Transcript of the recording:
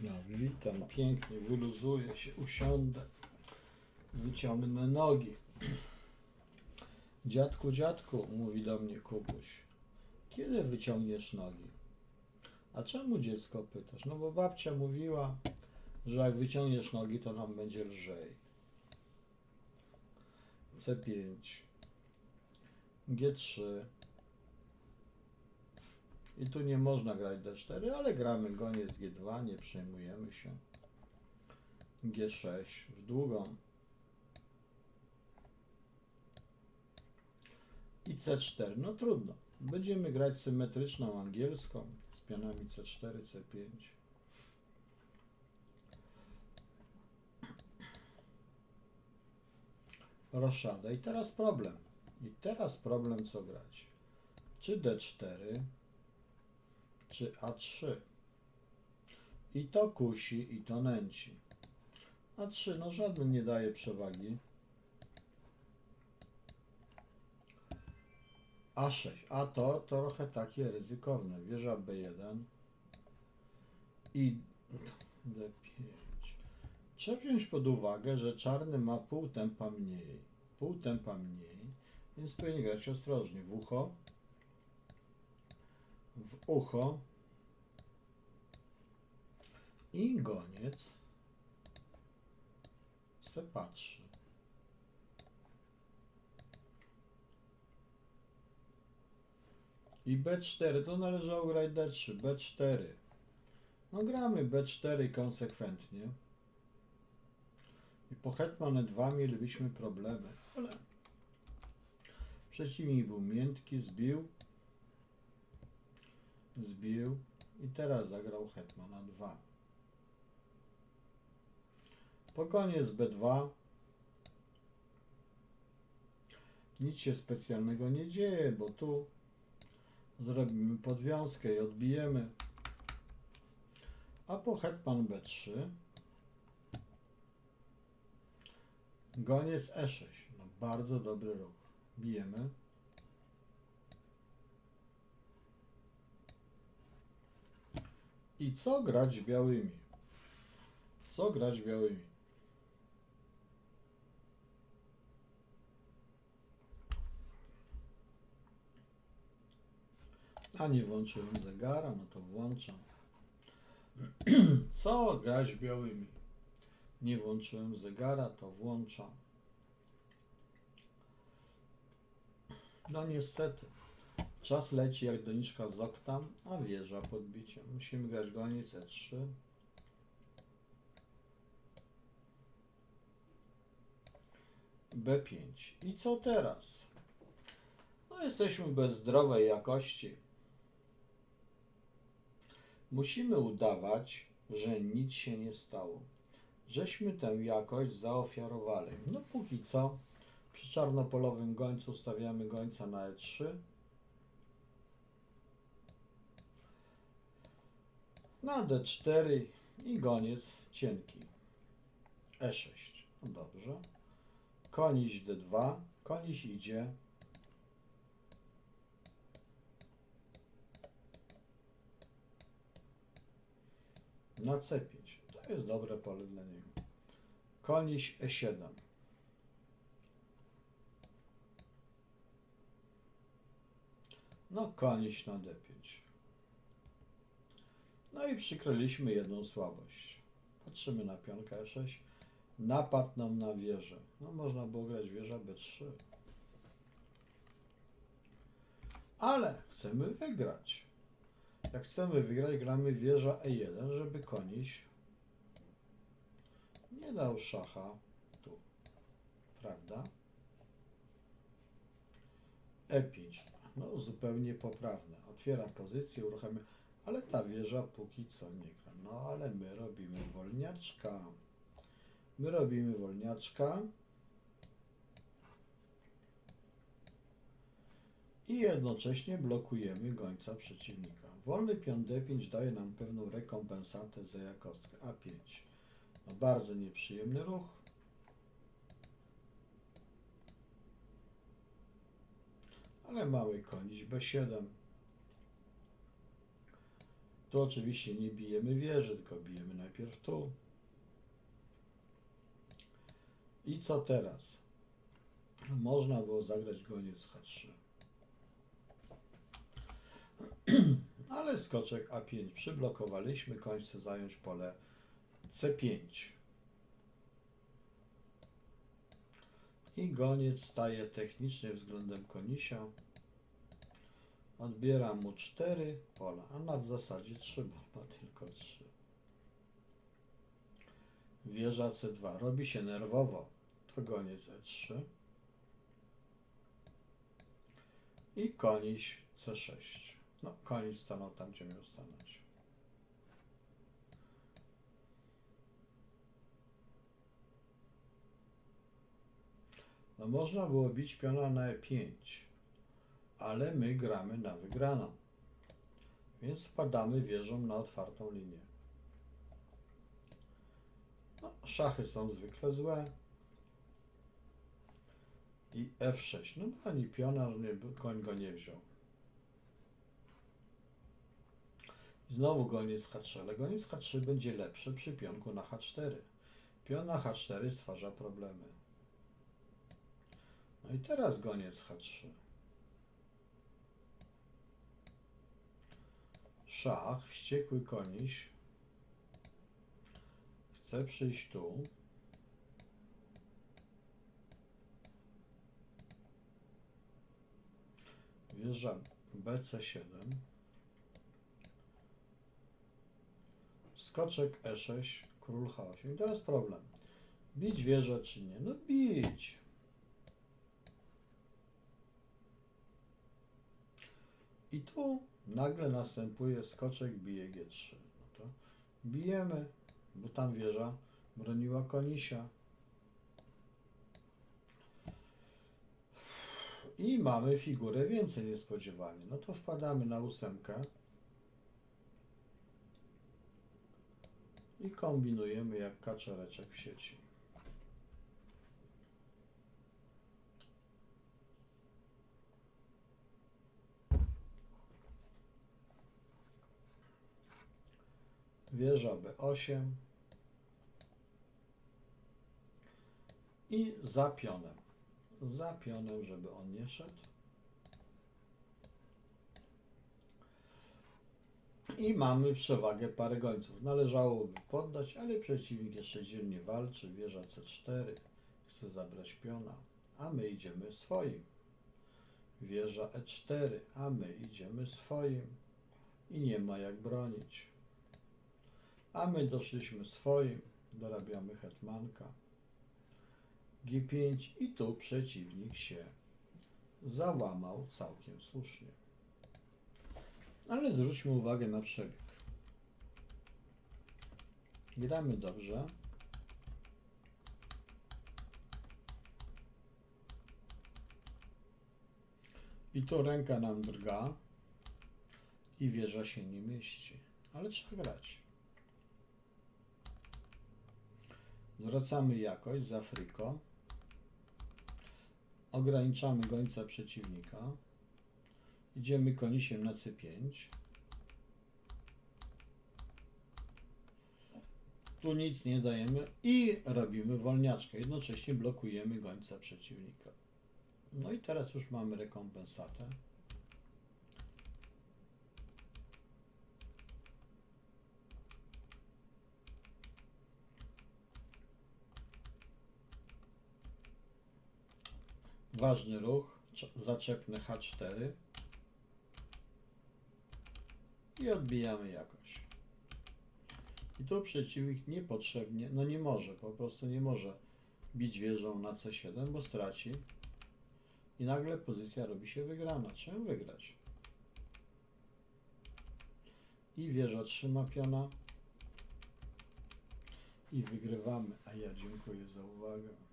No, witam pięknie, wyluzuję się, usiądę, wyciągnę nogi. Dziadku, dziadku, mówi do mnie Kubuś, kiedy wyciągniesz nogi? A czemu dziecko pytasz? No bo babcia mówiła, że jak wyciągniesz nogi, to nam będzie lżej. C5, G3. I tu nie można grać D4, ale gramy goniec G2, nie przejmujemy się. G6 w długą. I C4, no trudno. Będziemy grać symetryczną angielską z pionami C4, C5. Roszada. I teraz problem. I teraz problem co grać. Czy D4, czy A3. I to kusi, i to nęci. A3, no żaden nie daje przewagi. A6, a to trochę takie ryzykowne. Wieża B1 i D5. Trzeba wziąć pod uwagę, że czarny ma pół tempa mniej. Pół tempa mniej, więc powinien grać ostrożnie. W ucho, ucho i goniec se patrzy. I B4 to należało grać D3, B4. No gramy B4 konsekwentnie. I po Hetman 2 mielibyśmy problemy, ale przeciwnik był miętki, zbił, zbił i teraz zagrał Hetmana 2. Po koniec B2 nic się specjalnego nie dzieje, bo tu zrobimy podwiązkę i odbijemy. A po Hetman B3 Goniec E6. No, bardzo dobry ruch. Bijemy. I co grać białymi? Co grać białymi? A nie włączyłem zegara, no to włączam. Co grać białymi? Nie włączyłem zegara, to włączam. No niestety. Czas leci jak doniczka z okna, a wieża podbiciem. Musimy grać goniec E3. B5. I co teraz? No jesteśmy bez zdrowej jakości. Musimy udawać, że nic się nie stało żeśmy tę jakość zaofiarowali. No póki co przy czarnopolowym gońcu stawiamy gońca na E3. Na D4 i goniec cienki. E6. No dobrze. Koniś D2. Koniś idzie. Na C5. To jest dobre pole dla niego. Koniś E7. No, koniś na D5. No i przykryliśmy jedną słabość. Patrzymy na pionkę E6. Napad nam na wieżę. No, można było grać wieża B3. Ale chcemy wygrać. Jak chcemy wygrać, gramy wieża E1, żeby koniś nie dał szacha tu, prawda? E5, no zupełnie poprawne. Otwiera pozycję, uruchamia, ale ta wieża póki co nie gra. No ale my robimy wolniaczka. My robimy wolniaczka. I jednocześnie blokujemy gońca przeciwnika. Wolny pion D5 daje nam pewną rekompensatę za jakostkę A5. No bardzo nieprzyjemny ruch. Ale mały konić B7. Tu oczywiście nie bijemy wieży, tylko bijemy najpierw tu. I co teraz? Można było zagrać goniec H3. Ale skoczek A5 przyblokowaliśmy, koń zająć pole C5. I goniec staje technicznie względem konisia. Odbieram mu 4 pola, a na w zasadzie 3, bo ma tylko 3. Wieża C2 robi się nerwowo. To goniec E3. I koniś C6. No, koniś stanął tam, gdzie miał stanąć. No, można było bić piona na E5, ale my gramy na wygraną. Więc spadamy wieżą na otwartą linię. No, szachy są zwykle złe. I F6. No ani piona, że nie, koń go nie wziął. I znowu goniec H3, ale goniec H3 będzie lepszy przy pionku na H4. Pion na H4 stwarza problemy. No i teraz goniec H3. Szach, wściekły koniś. Chce przyjść tu. Wjeżdża BC7. Skoczek E6, król H8. I teraz problem. Bić wieżę czy nie? No bić. I tu nagle następuje skoczek bije G3. No to bijemy, bo tam wieża broniła konisia. I mamy figurę więcej niespodziewanie. No to wpadamy na ósemkę. I kombinujemy jak kaczoreczek w sieci. Wieża B8. I za pionem. Za pionem, żeby on nie szedł. I mamy przewagę pary gońców. Należałoby poddać, ale przeciwnik jeszcze dzielnie walczy. Wieża C4 chce zabrać piona, a my idziemy swoim. Wieża E4, a my idziemy swoim. I nie ma jak bronić. A my doszliśmy swoim, dorabiamy hetmanka. G5 i tu przeciwnik się załamał całkiem słusznie. Ale zwróćmy uwagę na przebieg. Gramy dobrze. I tu ręka nam drga i wieża się nie mieści. Ale trzeba grać. Zwracamy jakość za friko. Ograniczamy gońca przeciwnika. Idziemy konisiem na C5. Tu nic nie dajemy i robimy wolniaczkę. Jednocześnie blokujemy gońca przeciwnika. No i teraz już mamy rekompensatę. Ważny ruch, cz- zaczepny H4 i odbijamy jakoś. I tu przeciwnik niepotrzebnie, no nie może, po prostu nie może bić wieżą na C7, bo straci i nagle pozycja robi się wygrana. Trzeba wygrać. I wieża trzyma piona i wygrywamy. A ja dziękuję za uwagę.